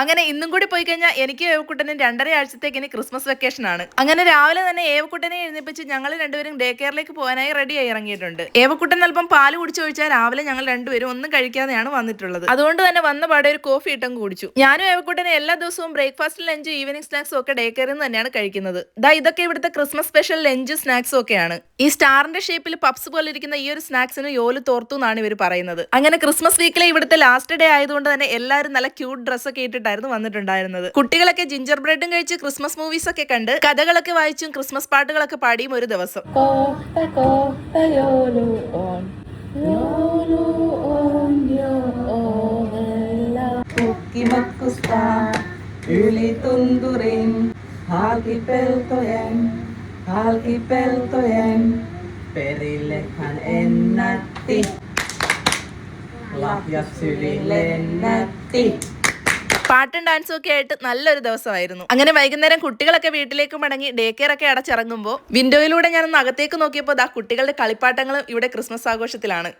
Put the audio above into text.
അങ്ങനെ ഇന്നും കൂടി പോയി കഴിഞ്ഞാൽ എനിക്ക് ഏവക്കുട്ടനും രണ്ടര ആഴ്ചത്തേക്ക് ഇനി ക്രിസ്മസ് വെക്കേഷൻ ആണ്. അങ്ങനെ രാവിലെ തന്നെ ഏവക്കുട്ടനെ എഴുന്നേപ്പിച്ച് ഞങ്ങൾ രണ്ടുപേരും ഡേ കെയറിലേക്ക് പോകാനായി റെഡിയായി ഇറങ്ങിയിട്ടുണ്ട്. ഏവക്കുട്ടൻ അല്പം പാൽ കുടിച്ചു ചോദിച്ചാൽ രാവിലെ ഞങ്ങൾ രണ്ടുപേരും ഒന്നും കഴിക്കാതെയാണ് വന്നിട്ടുള്ളത്. അതുകൊണ്ട് തന്നെ വന്ന പാടെ ഒരു കോഫി ഇട്ടം കുടിച്ചു. ഞാനും ഏവക്കുട്ടനെ എല്ലാ ദിവസവും ബ്രേക്ക്ഫാസ്റ്റ് ലഞ്ച് ഈവനിങ് സ്നാക്സും ഒക്കെ ഡേ കെയറിൽ നിന്ന് തന്നെയാണ് കഴിക്കുന്നത്. ദാ ഇതൊക്കെ ഇവിടുത്തെ ക്രിസ്മസ് സ്പെഷ്യൽ ലഞ്ച് സ്നാക്സും ഒക്കെയാണ്. ഈ സ്റ്റാറിന്റെ ഷേപ്പിൽ പപ്സ് പോലെ ഇരിക്കുന്ന ഈ ഒരു സ്നാക്സിന് യോൽ തോർത്തു എന്നാണ് ഇവർ പറയുന്നത്. അങ്ങനെ ക്രിസ്മസ് വീക്കിലെ ഇവിടുത്തെ ലാസ്റ്റ് ഡേ ആയതുകൊണ്ട് തന്നെ എല്ലാവരും നല്ല ക്യൂട്ട് ഡ്രസ്സൊക്കെ ആയിരുന്നു വന്നിട്ടുണ്ടായിരുന്നത്. കുട്ടികളൊക്കെ ജിഞ്ചർ ബ്രെഡും കഴിച്ച് ക്രിസ്മസ് മൂവീസ് ഒക്കെ കണ്ട് കഥകളൊക്കെ വായിച്ചും ക്രിസ്മസ് പാട്ടുകളൊക്കെ പാടിയും ഒരു ദിവസം. perille hän ennätti. Lahja syli lennätti. പാട്ടും ഡാൻസും ഒക്കെ ആയിട്ട് നല്ലൊരു ദിവസമായിരുന്നു. അങ്ങനെ വൈകുന്നേരം കുട്ടികളൊക്കെ വീട്ടിലേക്ക് മടങ്ങി ഡേ കെയർ ഒക്കെ അടച്ചിറങ്ങുമ്പോൾ വിൻഡോയിലൂടെ ഞാനൊന്ന് അകത്തേക്ക് നോക്കിയപ്പോൾ ദാ കുട്ടികളുടെ കളിപ്പാട്ടങ്ങളും ഇവിടെ ക്രിസ്മസ് ആഘോഷത്തിലാണ്.